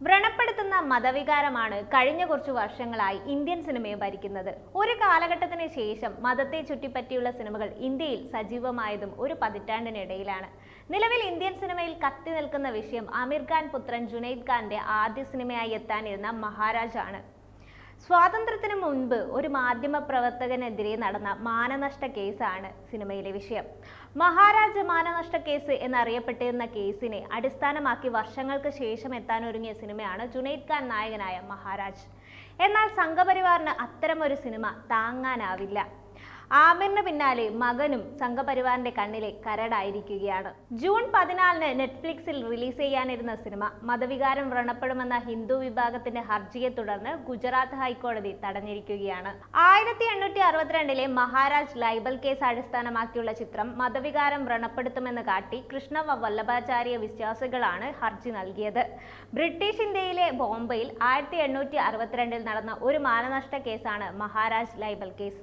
വ്രണപ്പെടുത്തുന്ന മതവികാരമാണ് കഴിഞ്ഞ കുറച്ചു വർഷങ്ങളായി ഇന്ത്യൻ സിനിമയെ ഭരിക്കുന്നത്. ഒരു കാലഘട്ടത്തിന് ശേഷം മതത്തെ ചുറ്റിപ്പറ്റിയുള്ള സിനിമകൾ ഇന്ത്യയിൽ സജീവമായതും ഒരു പതിറ്റാണ്ടിനിടയിലാണ്. നിലവിൽ ഇന്ത്യൻ സിനിമയിൽ കത്തി നിൽക്കുന്ന വിഷയം ആമിർ ഖാൻ പുത്രൻ ജുനൈദ് ഖാന്റെ ആദ്യ സിനിമയായി എത്താനിരുന്ന മഹാരാജ് ആണ് സ്വാതന്ത്ര്യത്തിന് മുൻപ് ഒരു മാധ്യമ പ്രവർത്തകനെതിരെ നടന്ന മാനനഷ്ട കേസാണ് സിനിമയിലെ വിഷയം. മഹാരാജ മാനനഷ്ട കേസ് എന്നറിയപ്പെട്ടിരുന്ന കേസിനെ അടിസ്ഥാനമാക്കി വർഷങ്ങൾക്ക് ശേഷം എത്താനൊരുങ്ങിയ സിനിമയാണ് ജുനൈദ് ഖാൻ നായകനായ മഹാരാജ്. എന്നാൽ സംഘപരിവാറിന് അത്തരമൊരു സിനിമ താങ്ങാനാവില്ല. ആമിറിന് പിന്നാലെ മകനും സംഘപരിവാറിന്റെ കണ്ണിലെ കരടായിരിക്കുകയാണ്. ജൂൺ പതിനാലിന് നെറ്റ്ഫ്ലിക്സിൽ റിലീസ് ചെയ്യാനിരുന്ന സിനിമ മതവികാരം വ്രണപ്പെടുമെന്ന ഹിന്ദു വിഭാഗത്തിന്റെ ഹർജിയെ തുടർന്ന് ഗുജറാത്ത് ഹൈക്കോടതി തടഞ്ഞിരിക്കുകയാണ്. ആയിരത്തി എണ്ണൂറ്റി അറുപത്തിരണ്ടിലെ മഹാരാജ് ലൈബൽ കേസ് അടിസ്ഥാനമാക്കിയുള്ള ചിത്രം മതവികാരം വ്രണപ്പെടുത്തുമെന്ന് കാട്ടി കൃഷ്ണവ വല്ലഭാചാര്യ വിശ്വാസികളാണ് ഹർജി നൽകിയത്. ബ്രിട്ടീഷ് ഇന്ത്യയിലെ ബോംബെയിൽ ആയിരത്തി എണ്ണൂറ്റി അറുപത്തിരണ്ടിൽ നടന്ന ഒരു മാനനഷ്ട കേസാണ് മഹാരാജ് ലൈബൽ കേസ്.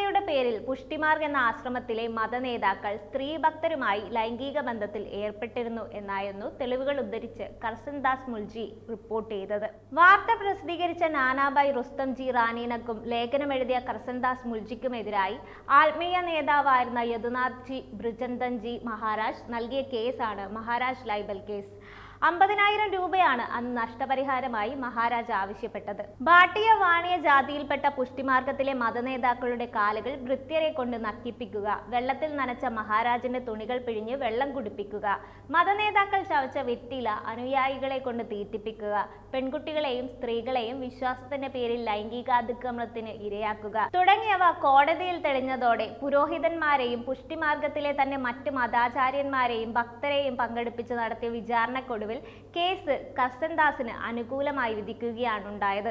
ആത്മീയതയുടെ പേരിൽ പുഷ്ടിമാർഗ് എന്ന ആശ്രമത്തിലെ മതനേതാക്കൾ സ്ത്രീ ഭക്തരുമായി ലൈംഗിക ബന്ധത്തിൽ ഏർപ്പെട്ടിരുന്നു എന്നായിരുന്നു തെളിവുകൾ ഉദ്ധരിച്ച് കർസൻദാസ് മുൽജി റിപ്പോർട്ട് ചെയ്തത്. വാർത്ത പ്രസിദ്ധീകരിച്ച നാനാബായ് റുസ്തംജി റാനീനക്കും ലേഖനമെഴുതിയ കർസൻദാസ് മുൽജിക്കുമെതിരായി ആത്മീയ നേതാവായിരുന്ന യദുനാഥ് ജി ബ്രിജന്തൻജി മഹാരാജ് നൽകിയ കേസാണ് മഹാരാജ് ലൈബൽ കേസ് അമ്പതിനായിരം രൂപയാണ് അന്ന് നഷ്ടപരിഹാരമായി മഹാരാജ ആവശ്യപ്പെട്ടത്. ഭാട്ടിയ വാണിയ ജാതിയിൽപ്പെട്ട പുഷ്ടിമാർഗത്തിലെ മതനേതാക്കളുടെ കാലുകൾ വൃത്യരെ കൊണ്ട് നക്കിപ്പിക്കുക വെള്ളത്തിൽ നനച്ച മഹാരാജന്റെ തുണികൾ പിഴിഞ്ഞ് വെള്ളം കുടിപ്പിക്കുക മതനേതാക്കൾ ചവച്ച വെറ്റില അനുയായികളെ കൊണ്ട് തീറ്റിപ്പിക്കുക പെൺകുട്ടികളെയും സ്ത്രീകളെയും വിശ്വാസത്തിന്റെ പേരിൽ ലൈംഗികാതിക്രമണത്തിന് ഇരയാക്കുക തുടങ്ങിയവ കോടതിയിൽ തെളിഞ്ഞതോടെ പുരോഹിതന്മാരെയും പുഷ്ടിമാർഗത്തിലെ തന്നെ മറ്റു മതാചാര്യന്മാരെയും ഭക്തരെയും പങ്കെടുപ്പിച്ച് നടത്തിയ വിചാരണക്കൊടുവിൽ കേസ് കസ്തൻദാസിന് അനുകൂലമായി വിധിക്കുകയാണ് ഉണ്ടായത്.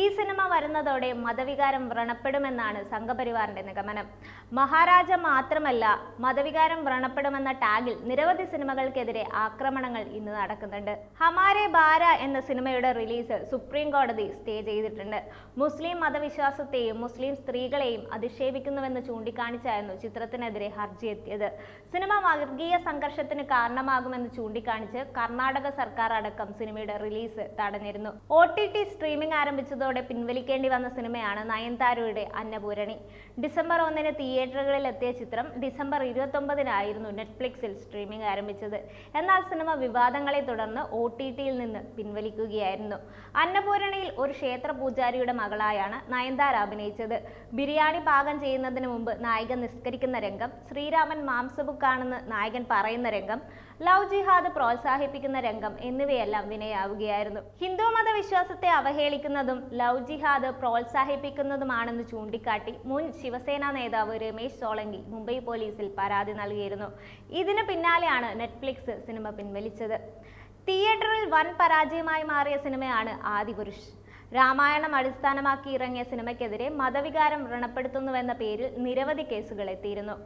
ഈ സിനിമ വരുന്നതോടെ മതവികാരം വ്രണപ്പെടുമെന്നാണ് സംഘപരിവാറിന്റെ നിഗമനം. മഹാരാജ മാത്രമല്ല മതവികാരം വ്രണപ്പെടുമെന്ന ടാഗിൽ നിരവധി സിനിമകൾക്കെതിരെ ആക്രമണങ്ങൾ ഇന്ന് നടക്കുന്നുണ്ട്. ഹമാരെ ബാര എന്ന സിനിമയുടെ റിലീസ് സുപ്രീം കോടതി സ്റ്റേ ചെയ്തിട്ടുണ്ട്. മുസ്ലിം മതവിശ്വാസത്തെയും മുസ്ലിം സ്ത്രീകളെയും അധിക്ഷേപിക്കുന്നുവെന്ന് ചൂണ്ടിക്കാണിച്ചായിരുന്നു ചിത്രത്തിനെതിരെ ഹർജി എത്തിയത്. സിനിമ വർഗീയ സംഘർഷത്തിന് കാരണമാകുമെന്ന് ചൂണ്ടിക്കാണിച്ച് കർണാടക സർക്കാർ അടക്കം സിനിമയുടെ റിലീസ് തടഞ്ഞിരുന്നു. ഒ ടി ടി സ്ട്രീമിംഗ് ആരംഭിച്ചതോടെ പിൻവലിക്കേണ്ടി വന്ന സിനിമയാണ് നയൻതാരയുടെ അന്നപൂരണി. ഡിസംബർ ഒന്നിന് തിയേറ്ററുകളിൽ എത്തിയ ചിത്രം ഡിസംബർ ഇരുപത്തൊമ്പതിനായിരുന്നു നെറ്റ്ഫ്ലിക്സിൽ സ്ട്രീമിംഗ് ആരംഭിച്ചത്. എന്നാൽ സിനിമ വിവാദങ്ങളെ തുടർന്ന് ഒ ടി ടിയിൽ നിന്ന് പിൻവലിക്കുകയായിരുന്നു. അന്നപൂരണിയിൽ ഒരു ക്ഷേത്ര പൂജാരിയുടെ മകളായാണ് നയൻതാര അഭിനയിച്ചത്. ബിരിയാണി പാകം ചെയ്യുന്നതിന് മുമ്പ് നായകൻ നിസ്കരിക്കുന്ന രംഗം ശ്രീരാമൻ മാംസബുക്കാണെന്ന് നായകൻ പറയുന്ന രംഗം ലവ് ജിഹാദ് പ്രോത്സാഹിപ്പിക്കുന്ന രംഗം എന്നിവയെല്ലാം വിനയാവുകയായിരുന്നു. ഹിന്ദു മതവിശ്വാസത്തെ അവഹേളിക്കുന്നതും ലവ് ജിഹാദ് പ്രോത്സാഹിപ്പിക്കുന്നതുമാണെന്ന് ചൂണ്ടിക്കാട്ടി മുൻ ശിവസേന നേതാവ് രമേശ് സോളങ്കി മുംബൈ പോലീസിൽ പരാതി നൽകിയിരുന്നു. ഇതിന് പിന്നാലെയാണ് നെറ്റ്ഫ്ലിക്സ് സിനിമ പിൻവലിച്ചത്. തിയേറ്ററിൽ വൻ പരാജയമായി മാറിയ സിനിമയാണ് ആദിപുരുഷ്. രാമായണം അടിസ്ഥാനമാക്കി ഇറങ്ങിയ സിനിമയ്ക്കെതിരെ മതവികാരം വ്രണപ്പെടുത്തുന്നുവെന്ന പേരിൽ നിരവധി കേസുകൾ എത്തിയിരുന്നു.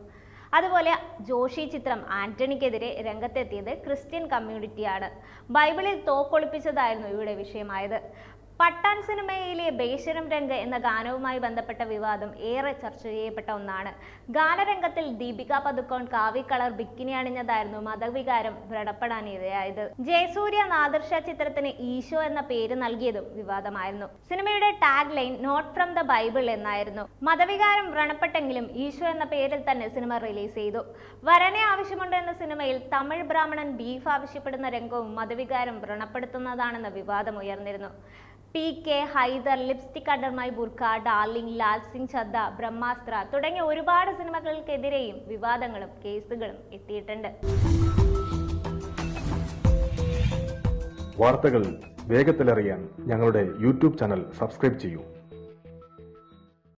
അതുപോലെ ജോഷി ചിത്രം ആന്റണിക്കെതിരെ രംഗത്തെത്തിയത് ക്രിസ്ത്യൻ കമ്മ്യൂണിറ്റിയാണ്. ബൈബിളിൽ തോക്കൊളിപ്പിച്ചതായിരുന്നു ഇവിടെ വിഷയമായത്. പട്ടാൻ സിനിമയിലെ ബേശരം രംഗ് എന്ന ഗാനവുമായി ബന്ധപ്പെട്ട വിവാദം ഏറെ ചർച്ച ചെയ്യപ്പെട്ട ഒന്നാണ്. ഗാനരംഗത്തിൽ ദീപിക പതുക്കോൺ കാവി കളർ ബിക്കിനി അണിഞ്ഞതായിരുന്നു മതവികാരം വ്രണപ്പെടാനിടയായത് ജയസൂര്യ നാദർഷ ചിത്രത്തിന് ഈശോ എന്ന പേര് നൽകിയതും വിവാദമായിരുന്നു. സിനിമയുടെ tag line not from the Bible എന്നായിരുന്നു. മതവികാരം വ്രണപ്പെട്ടെങ്കിലും ഈശോ എന്ന പേരിൽ തന്നെ സിനിമ റിലീസ് ചെയ്തു. വരനെ ആവശ്യമുണ്ട് എന്ന സിനിമയിൽ തമിഴ് ബ്രാഹ്മണൻ ബീഫ് ആവശ്യപ്പെടുന്ന രംഗവും മതവികാരം വ്രണപ്പെടുത്തുന്നതാണെന്ന വിവാദം ഉയർന്നിരുന്നു. P K Haider lipstick under my burkha darling Laal Singh Chaddha Brahmastra തുടങ്ങിയ ഒരുപാട് സിനിമകൾക്കെതിരെയും വിവാദങ്ങളും കേസുകളും എത്തിയിട്ടുണ്ട്. വാർത്തകൾ വേഗത്തിലറിയാൻ ഞങ്ങളുടെ യൂട്യൂബ് ചാനൽ സബ്സ്ക്രൈബ് ചെയ്യൂ.